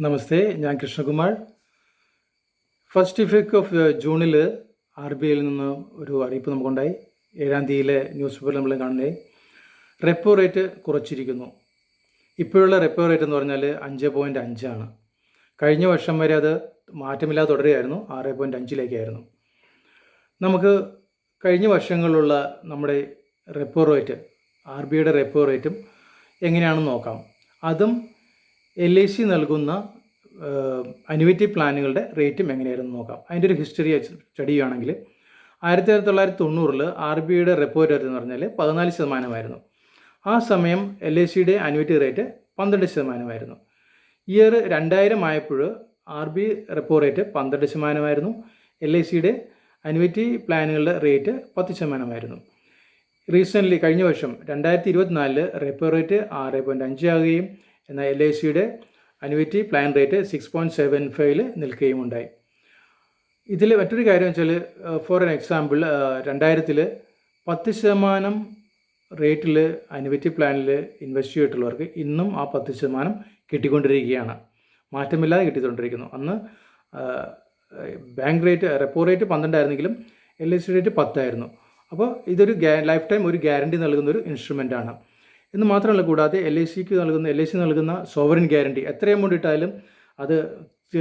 നമസ്തേ ഞാൻ Krishnakumar. First effect of ജൂണിൽ R B ഐയിൽ നിന്ന് ഒരു അറിയിപ്പ് നമുക്കുണ്ടായി. ഏഴാം തീയതിയിലെ ന്യൂസ് പേപ്പറിൽ നമ്മൾ കാണുന്നത് റെപ്പോ റേറ്റ് കുറച്ചിരിക്കുന്നു. ഇപ്പോഴുള്ള റെപ്പോ റേറ്റ് എന്ന് പറഞ്ഞാൽ അഞ്ച് പോയിന്റ് അഞ്ചാണ് കഴിഞ്ഞ വർഷം വരെ അത് മാറ്റമില്ലാതെ തുടരുകയായിരുന്നു. ആറ് പോയിന്റ് അഞ്ചിലേക്കായിരുന്നു. നമുക്ക് കഴിഞ്ഞ വർഷങ്ങളിലുള്ള നമ്മുടെ റെപ്പോ റേറ്റ് ആർ ബി ഐയുടെ റെപ്പോ റേറ്റും എങ്ങനെയാണെന്ന് നോക്കാം. അതും എൽ ഐ സി നൽകുന്ന അനുവിറ്റി പ്ലാനുകളുടെ റേറ്റും എങ്ങനെയായിരുന്നു നോക്കാം. അതിന്റെ ഒരു ഹിസ്റ്ററി സ്റ്റഡി ചെയ്യുകയാണെങ്കിൽ ആയിരത്തി തൊള്ളായിരത്തി തൊണ്ണൂറിൽ ആർ ബി ഐയുടെ റെപ്പോ റേറ്റ് എന്ന് പറഞ്ഞാൽ പതിനാല് ശതമാനമായിരുന്നു. ആ സമയം എൽ ഐ സിയുടെ അനുവിറ്റി റേറ്റ് പന്ത്രണ്ട് ശതമാനമായിരുന്നു. ഇയർ രണ്ടായിരം ആയപ്പോൾ ആർ ബി റെപ്പോ റേറ്റ് പന്ത്രണ്ട് ശതമാനമായിരുന്നു. എൽ ഐ സിയുടെ അനുവിറ്റി പ്ലാനുകളുടെ റേറ്റ് പത്ത് ശതമാനമായിരുന്നു. റീസെന്റ്ലി കഴിഞ്ഞ വർഷം രണ്ടായിരത്തി ഇരുപത്തിനാലിൽ റെപ്പോ റേറ്റ് ആറ് പോയിന്റ് അഞ്ച് ആകുകയും എന്നാൽ എൽ ഐ സിയുടെ annuity plan rate six point seven ഫൈവിൽ നിൽക്കുകയും ഉണ്ടായി ഇതിൽ മറ്റൊരു കാര്യം വെച്ചാൽ ഫോർ എൻ എക്സാമ്പിൾ രണ്ടായിരത്തിൽ പത്ത് ശതമാനം റേറ്റിൽ അനുവിറ്റി പ്ലാനിൽ ഇൻവെസ്റ്റ് ചെയ്തിട്ടുള്ളവർക്ക് ഇന്നും ആ പത്ത് ശതമാനം കിട്ടിക്കൊണ്ടിരിക്കുകയാണ്. മാറ്റമില്ലാതെ കിട്ടിക്കൊണ്ടിരിക്കുന്നു. അന്ന് ബാങ്ക് റേറ്റ് റെപ്പോ റേറ്റ് പന്ത്രണ്ടായിരുന്നെങ്കിലും എൽ ഐ സി റേറ്റ് പത്തായിരുന്നു. അപ്പോൾ ഇതൊരു ലൈഫ് ടൈം ഒരു ഗ്യാരണ്ടി നൽകുന്ന ഒരു ഇൻസ്ട്രുമെന്റാണ് എന്ന് മാത്രമല്ല കൂടാതെ എൽ ഐ സിക്ക് നൽകുന്ന എൽ ഐ സി നൽകുന്ന സോവറിൻ ഗ്യാരണ്ടി എത്ര എമൗണ്ട് ഇട്ടാലും അത്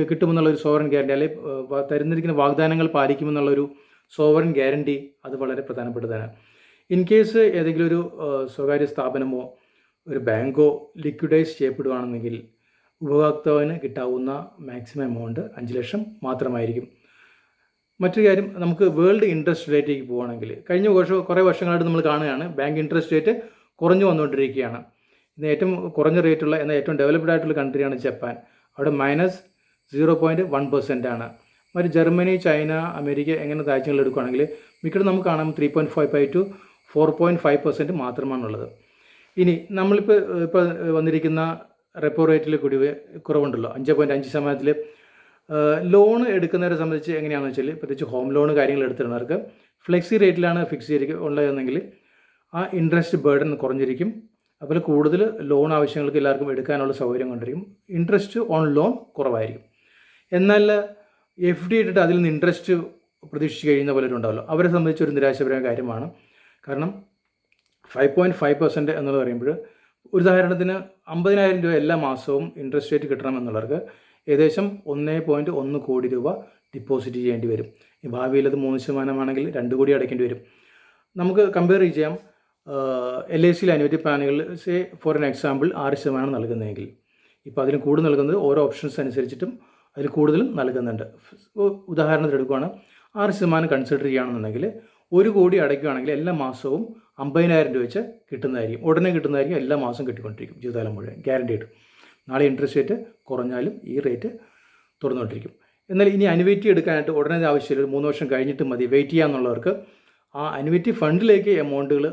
കിട്ടുമെന്നുള്ള ഒരു സോവറിൻ ഗ്യാരണ്ടി അല്ലെങ്കിൽ തരുന്നിരിക്കുന്ന വാഗ്ദാനങ്ങൾ പാലിക്കുമെന്നുള്ളൊരു സോവറിൻ ഗ്യാരണ്ടി അത് വളരെ പ്രധാനപ്പെട്ടതാണ്. ഇൻ കേസ് ഏതെങ്കിലും ഒരു സ്വകാര്യ സ്ഥാപനമോ ഒരു ബാങ്കോ ലിക്വിഡൈസ് ചെയ്യപ്പെടുകയാണെന്നെങ്കിൽ ഉപഭോക്താവിന് കിട്ടാവുന്ന മാക്സിമം എമൗണ്ട് അഞ്ച് ലക്ഷം മാത്രമായിരിക്കും. മറ്റൊരു കാര്യം നമുക്ക് വേൾഡ് ഇൻട്രസ്റ്റ് റേറ്റിലേക്ക് പോവുകയാണെങ്കിൽ കഴിഞ്ഞ വർഷം കുറേ വർഷങ്ങളായിട്ട് നമ്മൾ കാണുകയാണ് ബാങ്ക് ഇൻട്രസ്റ്റ് റേറ്റ് കുറഞ്ഞു വന്നുകൊണ്ടിരിക്കുകയാണ്. ഇന്ന് ഏറ്റവും കുറഞ്ഞ റേറ്റുള്ള എന്നാൽ ഏറ്റവും ഡെവലപ്ഡ് ആയിട്ടുള്ള കൺട്രിയാണ് ജപ്പാൻ. അവിടെ minus zero point one percent ആണ്. മറ്റ് ജർമ്മനി ചൈന അമേരിക്ക എങ്ങനെ രാജ്യങ്ങൾ എടുക്കുകയാണെങ്കിൽ മിക്കടും നമുക്ക് കാണാം three point five five two four point five percent മാത്രമാണുള്ളത്. ഇനി നമ്മളിപ്പോൾ ഇപ്പോൾ വന്നിരിക്കുന്ന റെപ്പോ റേറ്റിൽ കൂടി കുറവുണ്ടല്ലോ അഞ്ച് പോയിന്റ് അഞ്ച് ശതമാനത്തിൽ ലോൺ എടുക്കുന്നവരെ സംബന്ധിച്ച് എങ്ങനെയാണെന്ന് വെച്ചാൽ പ്രത്യേകിച്ച് ഹോം ലോൺ കാര്യങ്ങൾ എടുത്തിരുന്നവർക്ക് ഫ്ലെക്സി റേറ്റിലാണ് ഫിക്സ് ചെയ്തിരിക്കുക ഉള്ളതെന്നെങ്കിൽ ആ ഇൻട്രസ്റ്റ് ബേർഡൻ കുറഞ്ഞിരിക്കും. അതുപോലെ കൂടുതൽ ലോൺ ആവശ്യങ്ങൾക്ക് എല്ലാവർക്കും എടുക്കാനുള്ള സൗകര്യം കൊണ്ടിരിക്കും. ഇൻട്രസ്റ്റ് ഓൺ ലോൺ കുറവായിരിക്കും. എന്നാൽ എഫ് ഡി ഇട്ടിട്ട് അതിൽ നിന്ന് ഇൻട്രസ്റ്റ് പ്രതീക്ഷിച്ച് കഴിയുന്ന പോലൊരുണ്ടാവല്ലോ അവരെ സംബന്ധിച്ച് ഒരു നിരാശപരമായ കാര്യമാണ്. കാരണം ഫൈവ് പോയിന്റ് ഫൈവ് പെർസെന്റ് എന്നുള്ളത് പറയുമ്പോൾ ഒരു ഉദാഹരണത്തിന് അമ്പതിനായിരം രൂപ എല്ലാ മാസവും ഇൻട്രസ്റ്റ് റേറ്റ് കിട്ടണം എന്നുള്ളവർക്ക് ഏകദേശം ഒന്നേ പോയിന്റ് ഒന്ന് കോടി രൂപ ഡിപ്പോസിറ്റ് ചെയ്യേണ്ടി വരും. ഭാവിയിൽ അത് മൂന്ന് ശതമാനമാണെങ്കിൽ രണ്ട് കോടി അടയ്ക്കേണ്ടി വരും. നമുക്ക് കമ്പയർ ചെയ്യാം. എൽ ഐ സിയിൽ അനുവദിച്ച പ്ലാനുകളിൽ സേ ഫോർ എൻ എക്സാമ്പിൾ ആറ് ശതമാനം നൽകുന്നതെങ്കിൽ ഇപ്പോൾ അതിന് കൂടുതൽ നൽകുന്നത് ഓരോ ഓപ്ഷൻസ് അനുസരിച്ചിട്ടും അതിൽ കൂടുതലും നൽകുന്നുണ്ട്. ഉദാഹരണത്തിന് എടുക്കുകയാണ് ആറ് ശതമാനം കൺസിഡർ ചെയ്യുകയാണെന്നുണ്ടെങ്കിൽ ഒരു കോടി അടയ്ക്കുകയാണെങ്കിൽ എല്ലാ മാസവും അമ്പതിനായിരം രൂപ വെച്ച് കിട്ടുന്നതായിരിക്കും. ഉടനെ കിട്ടുന്നതായിരിക്കും എല്ലാ മാസവും കിട്ടിക്കൊണ്ടിരിക്കും ജീവിതകാലം മുഴുവൻ ഗ്യാരണ്ടീഡ് നാളെ ഇൻട്രസ്റ്റ് റേറ്റ് കുറഞ്ഞാലും ഈ റേറ്റ് തുറന്നുകൊണ്ടിരിക്കും. എന്നാൽ ഇനി അനുവേറ്റി എടുക്കാനായിട്ട് ഉടനെ ആവശ്യമില്ല ഒരു മൂന്ന് വർഷം കഴിഞ്ഞിട്ട് മതി വെയിറ്റ് ചെയ്യാമെന്നുള്ളവർക്ക് ആ അനുവിറ്റി ഫണ്ടിലേക്ക് എമൗണ്ടുകൾ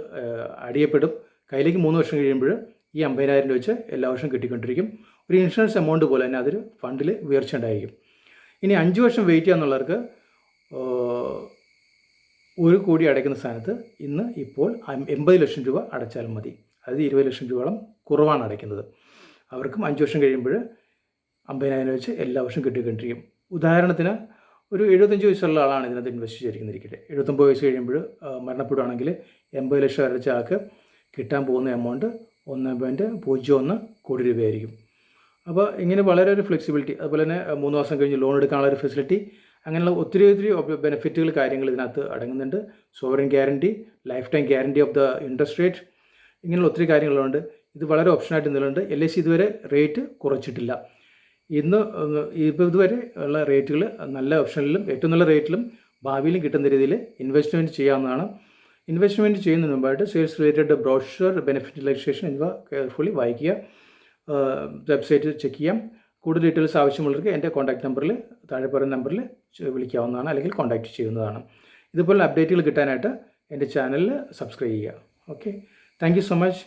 അടിയപ്പെടും. കയ്യിലേക്ക് മൂന്ന് വർഷം കഴിയുമ്പോൾ ഈ അമ്പതിനായിരം രൂപ വെച്ച് എല്ലാ വർഷവും കിട്ടിക്കൊണ്ടിരിക്കും. ഒരു ഇൻഷുറൻസ് എമൗണ്ട് പോലെ തന്നെ അതൊരു ഫണ്ടിൽ ഉയർച്ച ഉണ്ടായിരിക്കും. ഇനി അഞ്ച് വർഷം വെയിറ്റ് ചെയ്യാന്നുള്ളവർക്ക് ഒരു കോടി അടയ്ക്കുന്ന സ്ഥാനത്ത് ഇന്ന് ഇപ്പോൾ എൺപത് ലക്ഷം രൂപ അടച്ചാൽ മതി. അതായത് ഇരുപത് ലക്ഷം രൂപയോളം കുറവാണ് അടയ്ക്കുന്നത്. അവർക്കും അഞ്ച് വർഷം കഴിയുമ്പോൾ അമ്പതിനായിരം വെച്ച് എല്ലാ വർഷവും കിട്ടിക്കൊണ്ടിരിക്കും. ഉദാഹരണത്തിന് ഒരു എഴുപത്തഞ്ച് വയസ്സുള്ള ആളാണ് ഇതിനകത്ത് ഇൻവെസ്റ്റ് ചെയ്തിരിക്കുന്നിരിക്കട്ടെ എഴുപത്തൊമ്പത് വയസ്സ് കഴിയുമ്പോൾ മരണപ്പെടുകയാണെങ്കിൽ എൺപത് ലക്ഷം വരച്ച ആൾക്ക് കിട്ടാൻ പോകുന്ന എമൗണ്ട് ഒന്ന് പോയിന്റ് പൂജ്യം ഒന്ന് കോടി രൂപയായിരിക്കും. അപ്പോൾ ഇങ്ങനെ വളരെ ഒരു ഫ്ലെക്സിബിലിറ്റി അതുപോലെ തന്നെ മൂന്ന് മാസം കഴിഞ്ഞ് ലോൺ എടുക്കാനുള്ള ഒരു ഫെസിലിറ്റി അങ്ങനെയുള്ള ഒത്തിരി ഒത്തിരി ബെനിഫിറ്റുകൾ കാര്യങ്ങൾ ഇതിനകത്ത് അടങ്ങുന്നുണ്ട്. Sovereign guarantee life time guarantee of the interest rate ഇങ്ങനെയുള്ള ഒത്തിരി കാര്യങ്ങളുണ്ട്. ഇത് വളരെ ഓപ്ഷനായിട്ട് നിലവിലുണ്ട് എൽ ഐ സി ഇതുവരെ റേറ്റ് കുറച്ചിട്ടില്ല. ഇന്ന് ഇപ്പോൾ ഇതുവരെ ഉള്ള റേറ്റുകൾ നല്ല ഓപ്ഷനിലും ഏറ്റവും നല്ല റേറ്റിലും ഭാവിയിലും കിട്ടുന്ന രീതിയിൽ ഇൻവെസ്റ്റ്മെന്റ് ചെയ്യാവുന്നതാണ്. ഇൻവെസ്റ്റ്മെന്റ് ചെയ്യുന്നതിന് മുമ്പായിട്ട് sales related brochure benefit registration എന്നിവ കെയർഫുള്ളി വായിക്കുക വെബ്സൈറ്റ് ചെക്ക് ചെയ്യാം. കൂടുതൽ ഡീറ്റെയിൽസ് ആവശ്യമുള്ളവർക്ക് എന്റെ കോൺടാക്ട് നമ്പറിൽ താഴെ പറയുന്ന നമ്പറിൽ വിളിക്കാവുന്നതാണ് അല്ലെങ്കിൽ കോൺടാക്റ്റ് ചെയ്യുന്നതാണ്. ഇതുപോലെ അപ്ഡേറ്റുകൾ കിട്ടാനായിട്ട് എന്റെ ചാനലിൽ സബ്സ്ക്രൈബ് ചെയ്യുക. Okay thank so much